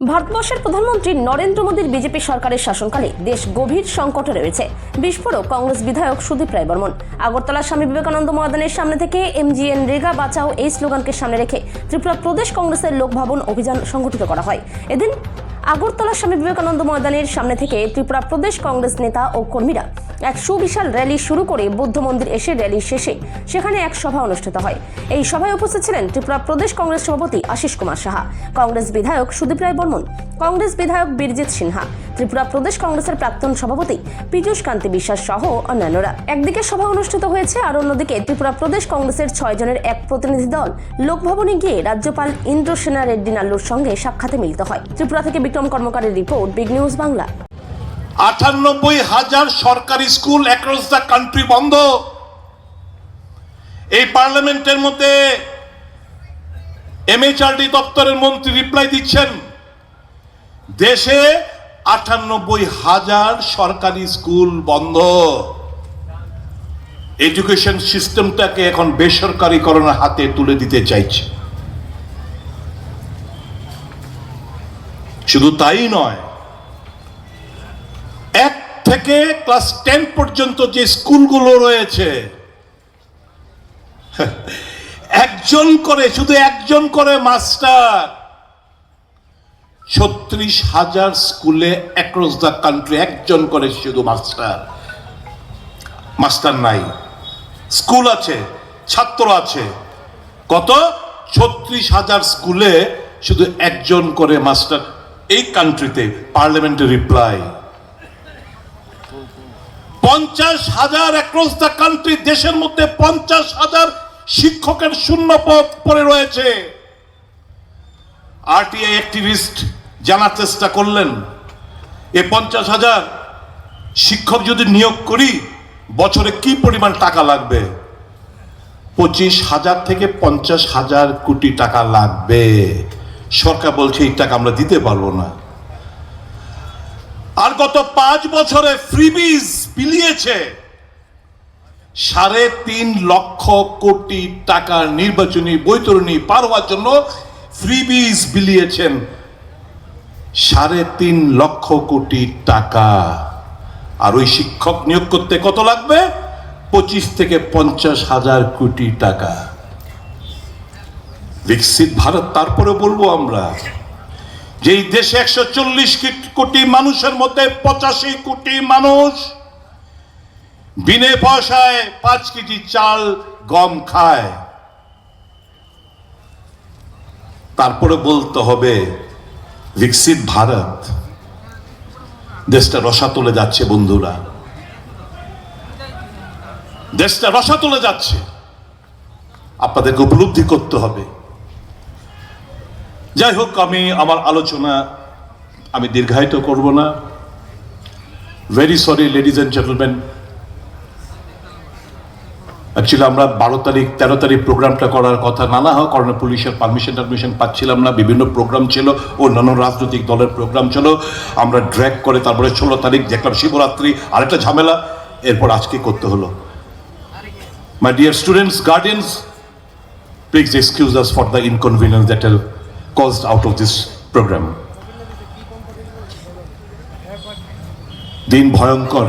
ভারতবর্ষের প্রধানমন্ত্রী নরেন্দ্র মোদীর বিজেপি সরকারের শাসনকালে দেশ গভীর সংকটে রয়েছে। বিস্ফোরক কংগ্রেস বিধায়ক সুদীপ রায় বর্মন আগরতলা স্বামী বিবেকানন্দ ময়দানের সামনে থেকে এমজিএন রেগা বাঁচাও এই স্লোগানকে সামনে রেখে ত্রিপুরা প্রদেশ কংগ্রেসের লোকভবন অভিযান সংগঠিত করা হয়। এদিন আগরতলা স্বামী বিবেকানন্দ ময়দানের সামনে থেকে ত্রিপুরা প্রদেশ কংগ্রেস নেতা ও কর্মীরা এক সুবিশাল র্যালি শুরু করে বৌদ্ধ মন্দির এসে র্যালি শেষে সেখানে এক সভা অনুষ্ঠিত হয়। এই সভায় উপস্থিত ছিলেন ত্রিপুরা প্রদেশ কংগ্রেস সভাপতি আশিস কুমার সাহা, কংগ্রেস বিধায়ক সুদীপ রায় বর্মন, কংগ্রেস বিধায়ক বীরজিৎ সিনহা ত্রিপুরা প্রদেশ কংগ্রেসের প্রাক্তন সভাপতি পীযূষ কান্তি বিশ্বাস সহ অন্যান্যরা। একদিকে সভা অনুষ্ঠিত হয়েছে আর অন্যদিকে ত্রিপুরা প্রদেশ কংগ্রেসের ছয় জনের এক প্রতিনিধি দল লোকভবনে গিয়ে রাজ্যপাল ইন্দ্রসেনা রেড্ডি নাল্লুর সঙ্গে সাক্ষাতে মিলিত হয়। ত্রিপুরা থেকে বিক্রম কর্মকারের রিপোর্ট, বিগ নিউজ বাংলা। আটানব্বই হাজার সরকারি স্কুল অ্যাক্রস দ্য কান্ট্রি বন্ধ। এই পার্লামেন্টের মধ্যে এমএচআরডি দপ্তরের মন্ত্রী রিপ্লাই দিচ্ছেন। দেশে আটানব্বই হাজার সরকারি স্কুল বন্ধ। এডুকেশন সিস্টেমটাকে এখন বেসরকারীকরণের হাতে তুলে দিতে চাইছে। শুধু তাই নয়, এক থেকে ক্লাস টেন পর্যন্ত যে স্কুলগুলো রয়েছে একজন করে, শুধু একজন করে মাস্টার ছত্রিশ হাজার স্কুলে অ্যাক্রস দ্য কান্ট্রি একজন করে শুধু মাস্টার মাস্টার নাই। স্কুল আছে, ছাত্র আছে। কত? ছত্রিশ হাজার স্কুলে শুধু একজন করে মাস্টার এই কান্ট্রিতে পার্লামেন্টে রিপ্লাই পঞ্চাশ হাজার অ্যাক্রস দ্য কান্ট্রি দেশের মধ্যে পঞ্চাশ হাজার শিক্ষকের শূন্য পদ পড়ে রয়েছে। আরটিআই অ্যাক্টিভিস্ট জানার চেষ্টা করলেন। এ পঞ্চাশ হাজার শিক্ষক যদি নিয়োগ করি, বছরে কি পরিমাণ টাকা লাগবে? পঁচিশ হাজার থেকে পঞ্চাশ হাজার কোটি টাকা লাগবে। সরকার বলছে, এই টাকা আমরা দিতে পারব না। আর গত পাঁচ বছরে ফ্রিবিজ বিলিয়েছে সাড়ে তিন লক্ষ কোটি টাকার নির্বাচনী বৈতরণী পার হওয়ার জন্য ফ্রিবিজ বিলিয়েছেন সাড়ে তিন লক্ষ কোটি টাকা। আর ওই শিক্ষক নিয়োগ করতে কত লাগবে? পঁচিশ থেকে পঞ্চাশ হাজার কোটি টাকা। বিকশিত ভারত তারপরে বলব আমরা, যেই দেশে একশো চল্লিশ কোটি মানুষের মধ্যে পঁচাশি কোটি মানুষ বিনে পয়সায় পাঁচ কেজি চাল গম খায়, তারপরে বলতে হবে বিকশিত ভারত দেশটা রসা তুলে যাচ্ছে, বন্ধুরা। দেশটা রসা তুলে যাচ্ছে। আপনাদেরকে উপলব্ধি করতে হবে। যাই হোক, আমি আমার আলোচনা আমি দীর্ঘায়িত করব না। Very sorry ladies and gentleman actually আমরা বারো তারিখ, তেরো তারিখ প্রোগ্রামটা করার কথা নানা হয় কারণে পুলিশের পারমিশন টারমিশন পাচ্ছিলাম না, বিভিন্ন প্রোগ্রাম ছিল, অন্যান্য রাজনৈতিক দলের প্রোগ্রাম ছিল। আমরা ড্র্যাগ করে তারপরে ষোলো তারিখ দেখলাম শিবরাত্রি, আরেকটা ঝামেলা, এরপর আজকে করতে হলো। My dear students guardians please excuse us for the inconvenience that have caused out of this program. দিন ভয়ঙ্কর।